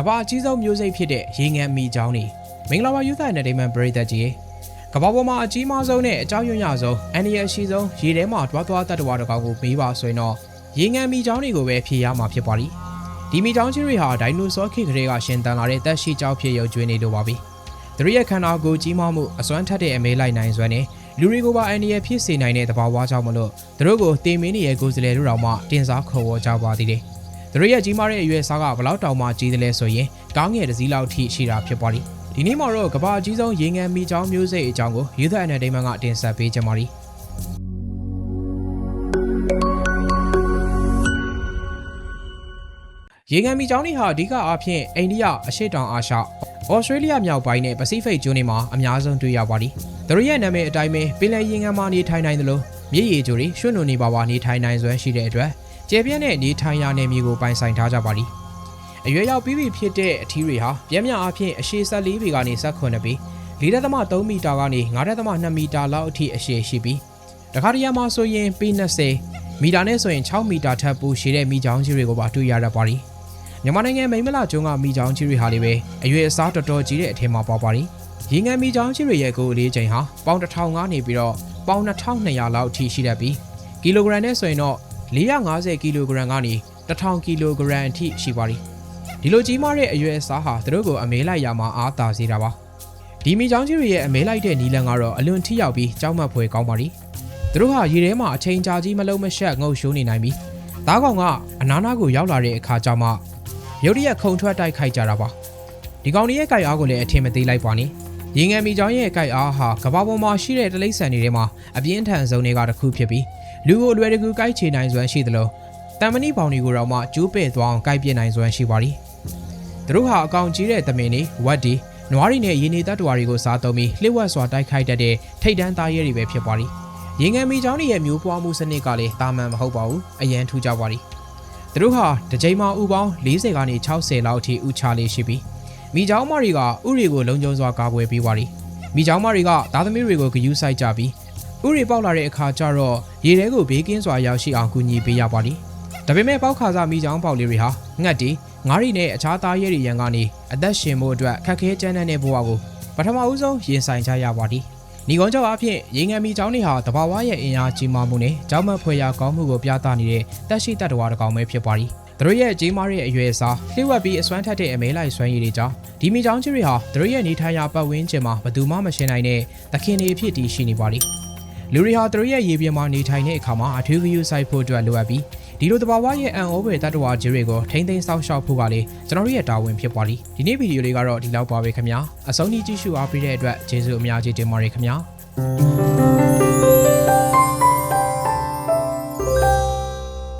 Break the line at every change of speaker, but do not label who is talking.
ကမ္ဘာအကြီးဆုံးမျိုးစိတ်ဖြစ်တဲ့ရေငန်မီချောင်းနေမင်္ဂလာပါ Youth Entertainment ပရိသတ်ကြီးကမ္ဘာပေါ်မှာအကြီးမားဆုံးနဲ့အကြောင်းရင်းရဆုံးအန်ဒီရရှိဆုံးရေထဲမှာတွားတွားတတ်တဝါတကောင်ကိုမေးပါဆိုရင်တော့ရေငန်မီချောင်းတွေကိုပဲဖြေရမှာဖြစ်ပါလိဒီမီချောင်းကြီးတွေဟာဒိုင်နိုဆောခေတ်ကလေးကရှင်သန်လာတဲ့တက်ရှိကြောက်ဖြစ်ရုပ်ကျွေးနေလို့ပါပြီသူတို့ရဲ့ခန္ဓာကိုယ်ကြီးမားမှုအစွမ်းထက်တဲ့အမဲလိုက်နိုင်စွမ်းနဲ့လူတွေကိုပါအန်ဒီရဖြစ်စေနိုင်တဲ့တဘာဝကြောင့်မလို့သူတို့ကိုတင်မင်းနေရဲ့ကိုယ်စလဲတို့တောင်မှတင်စားခေါ်ဝေါ်ကြပါသေးတယ် သူတို့ရဲ့ကြီးမားတဲ့အရွယ်စားကဘလောက်တောင်မှကြီးတယ်လဲဆိုရင်ကောင်းငယ်တစ်စည်းလောက်ထိရှိတာဖြစ်ပါလိဒီနေ့မှာတော့ကမ္ဘာအကြီးဆုံးရေငန်မီချောင်းမျိုးစိတ်အကြောင်းကို Youth Entertainment ကတင်ဆက်ပေးကြပါလိရေငန်မီချောင်းတွေဟာအဓိကအားဖြင့်အိန္ဒိယအရှေ့တောင်အာရှဩစတြေးလျမြောက်ပိုင်းနဲ့ပစိဖိတ်ကျွန်းတွေမှာအများဆုံးတွေ့ရပါလိသူတို့ရဲ့နာမည်အတိုင်းပဲပင်လယ်ရေငန်မှာနေထိုင်နိုင်သလိုမြစ်ရေကြိုတွေရွှွနုံနေပါပါနေထိုင်နိုင်စွမ်းရှိတဲ့အတွက် ကျေပြန့်တဲ့နေထိုင်ရာနယ်မြေကိုပိုင်ဆိုင်ထားကြပါလိအရွယ်ရောက်ပြီးပြီဖြစ်တဲ့အထီးတွေဟာပြင်းပြအားဖြင့်အရှည်ဆက်၄ပေကနေဆက်ခွန်းပေ4.3မီတာကနေ9.2မီတာလောက်အထိအရှည်ရှိပြီးတခါတရံမှာဆိုရင်ပေ20မီတာနဲ့ဆိုရင်6မီတာထပ်ပိုရှည်တဲ့မီချောင်းကြီးတွေကိုပါတွေ့ရတတ်ပါလိမြန်မာနိုင်ငံမိမလကျွန်းကမီချောင်းကြီးတွေဟာလည်းပဲအရွယ်အစားတော်တော်ကြီးတဲ့အထင်မှာပါပါလိရေငန်မီချောင်းကြီးတွေရဲ့ကိုယ်အလေးချိန်ဟာပေါင်1000ကနေပြီးတော့ပေါင်2200လောက်အထိရှိတတ်ပြီးကီလိုဂရမ်နဲ့ဆိုရင်တော့ 450ကီလိုဂရမ်ကနေ1000ကီလိုဂရမ်အထိရှိပါလိဒီလိုကြီးမားတဲ့အရွယ်အစားဟာသူတို့ကိုအမဲလိုက်ရမှာအားသာစေတာပါဒီမီချောင်းကြီးတွေရဲ့အမဲလိုက်တဲ့နီလန်ကတော့အလွန်ထိရောက်ပြီးကြောက်မက်ဖွယ်ကောင်းပါလိသူတို့ဟာရေထဲမှာအချိန်ကြာကြီးမလုံးမရှက်ငုပ်ရှိုးနေနိုင်ပြီးသားကောင်ကအနားနာကိုရောက်လာတဲ့အခါကျမှရုတ်တရက်ခုံထွက်တိုက်ခိုက်ကြတာပါဒီကောင်ရဲ့ကြိုက်အားကိုလည်းအထင်မသေးလိုက်ပါနဲ့ ရေငန်မီချောင်းရဲ့ကြိုက်အားဟာကဘာပေါ်မှာရှိတဲ့တလိမ့်ဆန်တွေထဲမှာအပြင်းထန်ဆုံးတွေကတစ်ခုဖြစ်ပြီးလူကိုအလွယ်တကူကြိုက်ချေနိုင်စွမ်းရှိသလိုတမ်မဏိပေါင်တွေကိုတော့မှကျိုးပဲ့သွားအောင်ကြိုက်ပြစ်နိုင်စွမ်းရှိပါလိသူတို့ဟာအကောင်ကြီးတဲ့သမင်တွေဝက်ဒီနွားတွေနဲ့ရေနေတတ်တော်တွေကိုစားသုံးပြီးလှိဝက်စွာတိုက်ခိုက်တတ်တဲ့ထိတ်တန်းသားရဲတွေပဲဖြစ်ပါလိရေငန်မီချောင်းတွေရဲ့မျိုးပွားမှုစနစ်ကလည်းတာမန်မဟုတ်ပါဘူးအရန်ထူးကြပါလိသူတို့ဟာတစ်ချိန်မှာဥပေါင်း40ကနေ60လောက်အထိဥချလေးရှိပြီး မိချောင်းမတွေကဥတွေကိုလုံခြုံစွာကာကွယ်ပေးပါလိမိချောင်းမတွေကသားသမီးတွေကိုဂယုစိုက်ကြပြီးဥတွေပေါက်လာတဲ့အခါကျတော့ရေထဲကိုဘေးကင်းစွာရောက်ရှိအောင်ကူညီပေးရပါလိဒါပေမဲ့ပေါက်ခါစားမိချောင်းပေါက်လေးတွေဟာငှက်တီငါးရီနဲ့အခြားသားရဲတွေရန်ကနေအသက်ရှင်ဖို့အတွက်ခက်ခဲကြမ်းတမ်းတဲ့ဘဝကိုပထမဦးဆုံးရင်ဆိုင်ကြရပါသည်ညီကုန်းကျောက်အဖြစ်ရေငန်မီချောင်းတွေဟာတဘာဝရဲ့အင်အားကြီးမားမှုနဲ့ကြောက်မက်ဖွယ်ရာကောင်းမှုကိုပြသနေတဲ့တက်ရှိတတ်တော်တစ်ကောင်ပဲဖြစ်ပါသည် သူတို့ရဲ့ကြီးမားတဲ့အရွယ်အစားလျှို့ဝှက်ပြီးအစွမ်းထက်တဲ့အမဲလိုက်စွမ်းရည်တွေကြောင့်ဒီမီချောင်းကြီးတွေဟာသူတို့ရဲ့နေထိုင်ရာပတ်ဝန်းကျင်မှာဘယ်သူမှမရှင်းနိုင်တဲ့သခင်တွေအဖြစ်တည်ရှိနေပါလိမ့်လူတွေဟာသူတို့ရဲ့ရေပြင်မှာနေထိုင်တဲ့အခါမှာအထူးဂရုစိုက်ဖို့အတွက်လိုအပ်ပြီးဒီလိုတဘာဝရဲ့အန်အိုးပဲတတ်တော်ကြီးတွေကိုထိမ့်သိမ်းစောင့်ရှောက်ဖို့ကလေကျွန်တော်တို့ရဲ့တာဝန်ဖြစ်ပါလိမ့်ဒီနေ့ဗီဒီယိုလေးကတော့ဒီလောက်ပါပဲခင်ဗျာအဆုံးထိကြည့်ရှုအားပေးတဲ့အတွက်ကျေးဇူးအများကြီးတင်ပါတယ်ခင်ဗျာ